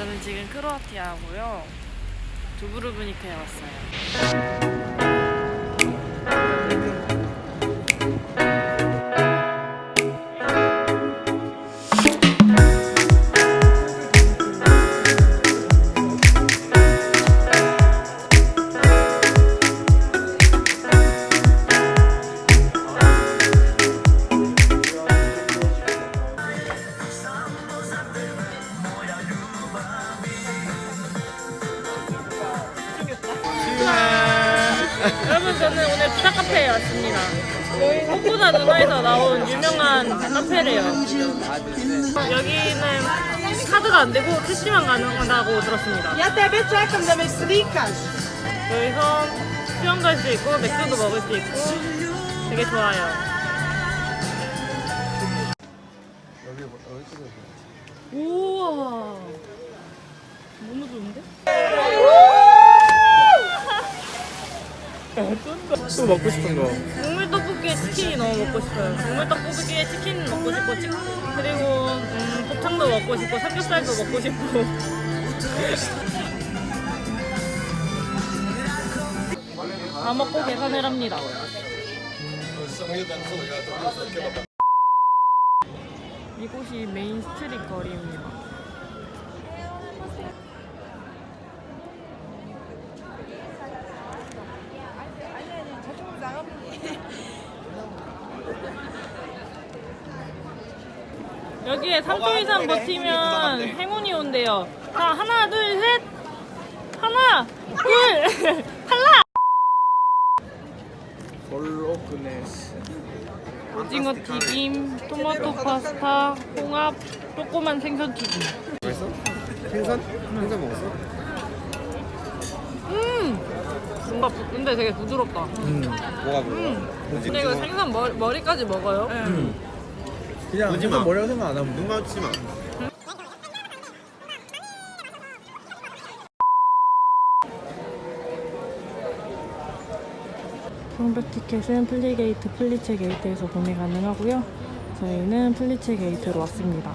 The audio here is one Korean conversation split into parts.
저는 지금 크로아티아하고요. 두브르브니크에 왔어요. 여러분 저는 오늘 부자 카페에 왔습니다. 꽃보다 누나에서 나온 유명한 카페래요. 여기는 카드가 안 되고 캐시만 가능하다고 들었습니다. E até betecam também se ricas. 여기서 수영 갈 수 있고 맥주도 먹을 수 있고 되게 좋아요. 우와 너무 좋은데? 또 먹고 싶은 거. 국물 떡볶이에 치킨이 너무 먹고 싶어요. 국물 떡볶이에 치킨 먹고 싶고 치- 그리고 음, 곱창도 먹고 싶고 삼겹살도 먹고 싶고. 다 먹고 계산을 합니다. 이곳이 메인 스트릿 거리입니다. 여기에 3초 이상 버티면 행운이 온대요. 자, 하나, 둘, 셋. 하나, 둘, 탈락! 볼로그네스. 오징어 튀김, 토마토 파스타, 홍합, 조그만 생선 튀김. 맛있어? 생선? 생선 먹었어? 음! 뭔가 부, 근데 되게 부드럽다. 음. 뭐가 그래? 음. 근데 이거 생선 머리, 머리까지 먹어요? 그냥 생선 마. 뭐라고 생각 안 하면 눈 맞지 마. 성백 티켓은 플리게이트 플리체 게이트에서 구매 가능하고요. 저희는 플리체 게이트로 왔습니다.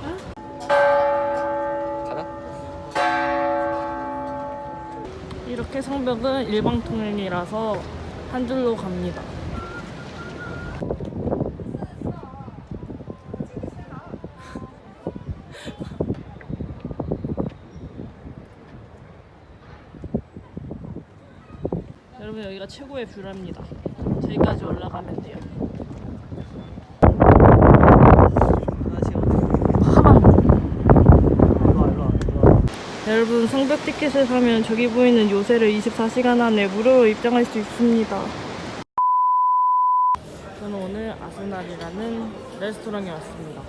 가자. 이렇게 성벽은 일방 통행이라서 한 줄로 갑니다. 여러분 여기가 최고의 뷰랍니다. 저기까지 올라가면 돼요. 여러분 성벽 티켓을 사면 저기 보이는 요새를 24시간 안에 무료로 입장할 수 있습니다. 저는 오늘 아스날이라는 레스토랑에 왔습니다.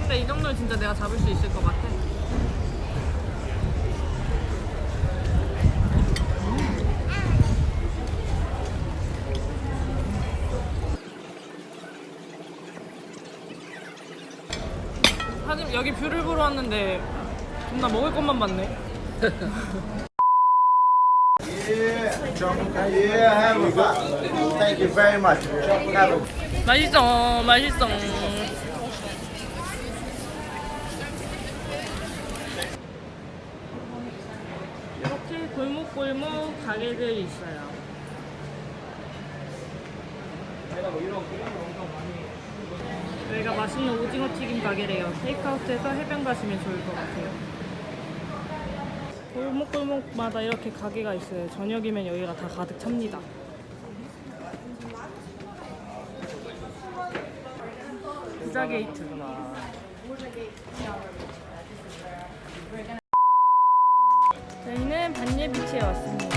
근데 이 정도는 진짜 내가 잡을 수 있을 것 같아. 하지만 여기 뷰를 보러 왔는데 존나 먹을 것만 봤네. Yeah, have a fun. Thank you very much. Have a 맛있어, 맛있어. 이렇게 골목골목 가게들이 있어요. 여기가 맛있는 오징어 튀김 가게래요. 테이크아웃해서 해변 가시면 좋을 것 같아요. 골목골목마다 이렇게 가게가 있어요. 저녁이면 여기가 다 가득 찹니다. 부자 게이트. 저희는 반예 비치에 왔습니다.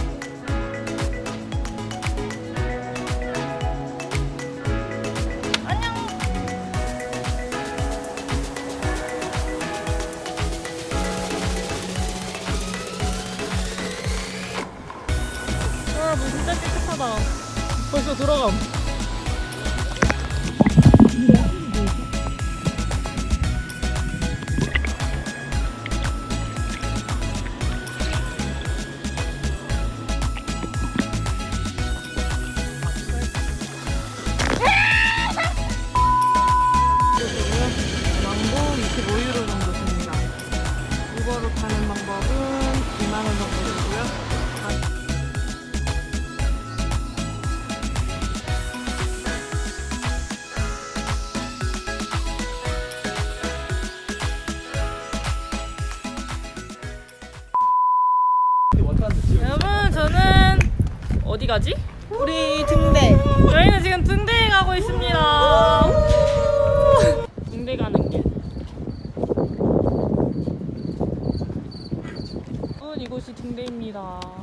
들어감. 어디 가지? 우리 등대. 저희는 지금 등대에 가고 있습니다. 등대 가는 길. 이곳이 등대입니다.